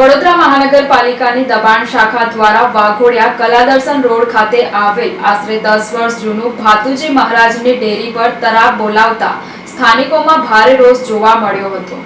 વડોદરા મહાનગરપાલિકાની દબાણ શાખા દ્વારા વાઘોડિયા કલાદર્શન રોડ ખાતે આવેલ આશરે દસ વર્ષ જૂનું ભાતુજી મહારાજની ડેરી પર તરાબ બોલાવતા સ્થાનિકોમાં ભારે રોષ જોવા મળ્યો હતો.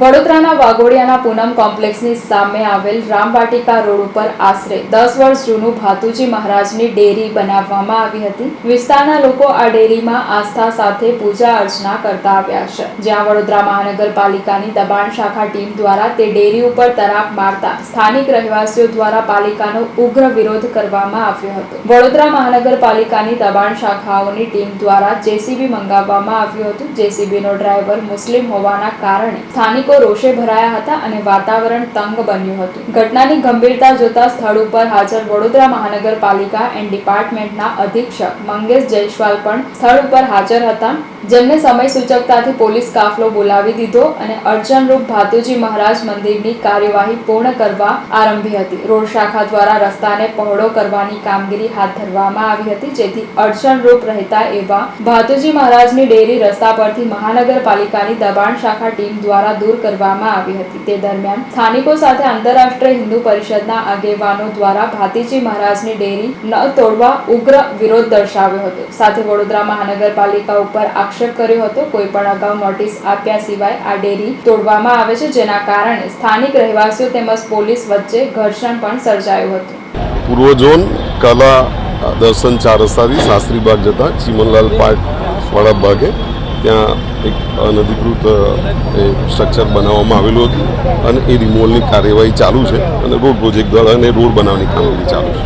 વડોદરાના વાઘોડિયાના પૂનમ કોમ્પ્લેક્સની સામે આવેલ રામવાટિકા રોડ ઉપર આશરે દસ વર્ષ જૂનું ભાતુજી મહારાજની ડેરી બનાવવામાં આવી હતી. વિસ્તારના લોકો આ ડેરીમાં આસ્થા સાથે પૂજા અર્ચના કરતા આવ્યા છે. જ્યાં વડોદરા મહાનગરપાલિકાની દબાણ શાખા ટીમ દ્વારા તે ડેરી ઉપર તરાપ મારતા સ્થાનિક રહેવાસીઓ દ્વારા પાલિકાનો ઉગ્ર વિરોધ કરવામાં આવ્યો હતો. વડોદરા મહાનગરપાલિકાની દબાણ શાખાઓની ટીમ દ્વારા જેસીબી મંગાવવામાં આવ્યું હતું. જેસીબીનો ડ્રાઈવર મુસ્લિમ હોવાના કારણે સ્થાનિકો રોષે ભરાયા હતા અને વાતાવરણ તંગ બન્યું હતું. ઘટનાની ગંભીરતા જોતા સ્થળ ઉપર હાજર વડોદરા મહાનગરપાલિકા એન્ડ ડિપાર્ટમેન્ટના અધિક્ષક મંગેશ જયસ્વાલ પણ સ્થળ ઉપર હાજર હતા. જેમને સમય સૂચકતાથી પોલીસ કાફલો બોલાવી દીધો અને અડચણરૂપ ભાતુજી મહારાજ મંદિરની કાર્યવાહી પૂર્ણ કરવા આરંભી હતી. રોડ શાખા દ્વારા રસ્તાને પહોળો કરવાની કામગીરી હાથ ધરવામાં આવી હતી, જેથી અડચણરૂપ રહેતા એવા ભાતુજી મહારાજની ડેરી રસ્તા પરથી મહાનગરપાલિકાની દબાણ શાખા ટીમ દ્વારા દૂર કરવામાં આવી હતી. તે દરમિયાન સ્થાનિકો સાથે આંતરરાષ્ટ્રીય હિન્દુ પરિષદના આગેવાનો દ્વારા ભાતીજી મહારાજની ડેરી ન તોડવા ઉગ્ર વિરોધ દર્શાવ્યો હતો. સાથે વડોદરા મહાનગરપાલિકા ઉપર આક્ષેપ કર્યો હતો. કોઈ પણ અગાઉ નોટિસ આપ્યા સિવાય આ ડેરી તોડવામાં આવે છે, જેના કારણે સ્થાનિક રહેવાસીઓ તેમજ પોલીસ વચ્ચે ઘર્ષણ પણ સર્જાયું હતું. પૂર્વ ઝોન કલા દર્શન ચાર રસ્તાથી શાસ્ત્રીબાગ જતા ચીમનલાલ પાર્ક વાળા ભાગે ત્યાં એક અનધિકૃત સ્ટ્રક્ચર બનાવવામાં આવેલું હતું અને એ રિમોવલની કાર્યવાહી ચાલુ છે અને રોડ પ્રોજેક્ટ દ્વારા અને રોડ બનાવવાની કામગીરી ચાલુ છે.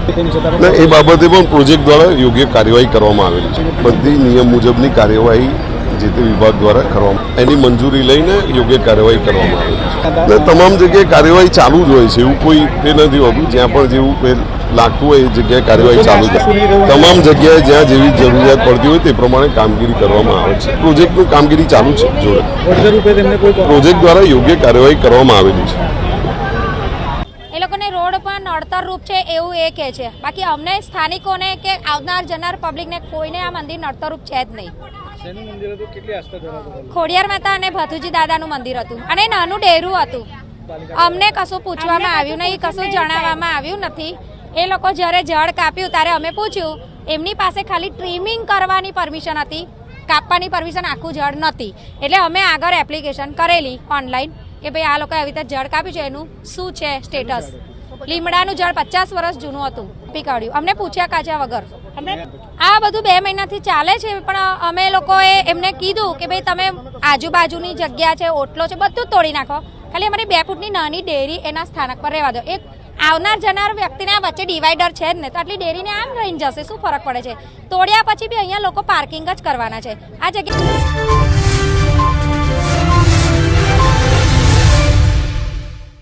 અને એ બાબતે પણ પ્રોજેક્ટ દ્વારા યોગ્ય કાર્યવાહી કરવામાં આવેલી છે. બધી નિયમ મુજબની કાર્યવાહી જે તે વિભાગ દ્વારા કરવામાં એની મંજૂરી લઈને યોગ્ય કાર્યવાહી કરવામાં આવેલી છે. અને તમામ જગ્યાએ કાર્યવાહી ચાલુ જ હોય છે એવું કોઈ એ નથી હોતું. જ્યાં પણ જેવું લાગતું હોય એ જગ્યાએ કાર્યવાહી ચાલુ છે તમામ જગ્યાએ જ્યાં જેવી જરૂરિયાત પડતી હોય તે પ્રમાણે કામગીરી કરવામાં આવે છે. પ્રોજેક્ટનું કામગીરી ચાલુ છે જોડે. પ્રોજેક્ટ દ્વારા યોગ્ય કાર્યવાહી કરવામાં આવેલી છે. એ લોકોને રોડ પર નડતર રૂપ છે એવું એ કહે છે. બાકી અમને સ્થાનિકોને કે આવનાર જનાર પબ્લિકને કોઈને આ મંદિર નડતરરૂપ છે જ નહીં. શેનું મંદિર હતું? કેટલી આસ્થા ધરાવતું ખોડિયાર માતા અને ભથુજી દાદાનું મંદિર હતું. અને નાનું ડેરું હતું. અમને કશું પૂછવામાં આવ્યું નહીં કશું જણાવવામાં આવ્યું નથી. એ લોકો જ્યારે ઝાડ કાપ્યું ત્યારે અમે પૂછ્યું એમની પાસે ખાલી ટ્રીમિંગ કરવાની પરમિશન હતી? કાપવાની પરમિશન આખું ઝાડ નથી એટલે અમે આગળ એપ્લિકેશન કરેલી ઓનલાઈન કે ભાઈ આ લોકોએ આવી રીતે ઝાડ કાપ્યું છે એનું શું છે સ્ટેટસ લીમડાનું ઝાડ પચાસ વર્ષ જૂનું હતું પી કાઢ્યું અમને પૂછ્યા કાચા વગર. આ બધું બે મહિનાથી ચાલે છે પણ અમે લોકોએ એમને કીધું કે ભાઈ તમે આજુબાજુની જગ્યા છે ઓટલો છે બધું જ તોડી નાખો. ખાલી અમારી બે ફૂટની નાની ડેરી એના સ્થાનક પર રહેવા દો. એક આવનાર જનાર વ્યક્તિને વચ્ચે ડિવાઈડર છે જ ને, તો આટલી ડેરીને આમ રહીને જશે? શું ફરક પડે છે? તોડ્યા પછી બી અહીંયા લોકો પાર્કિંગ જ કરવાના છે. આ જગ્યા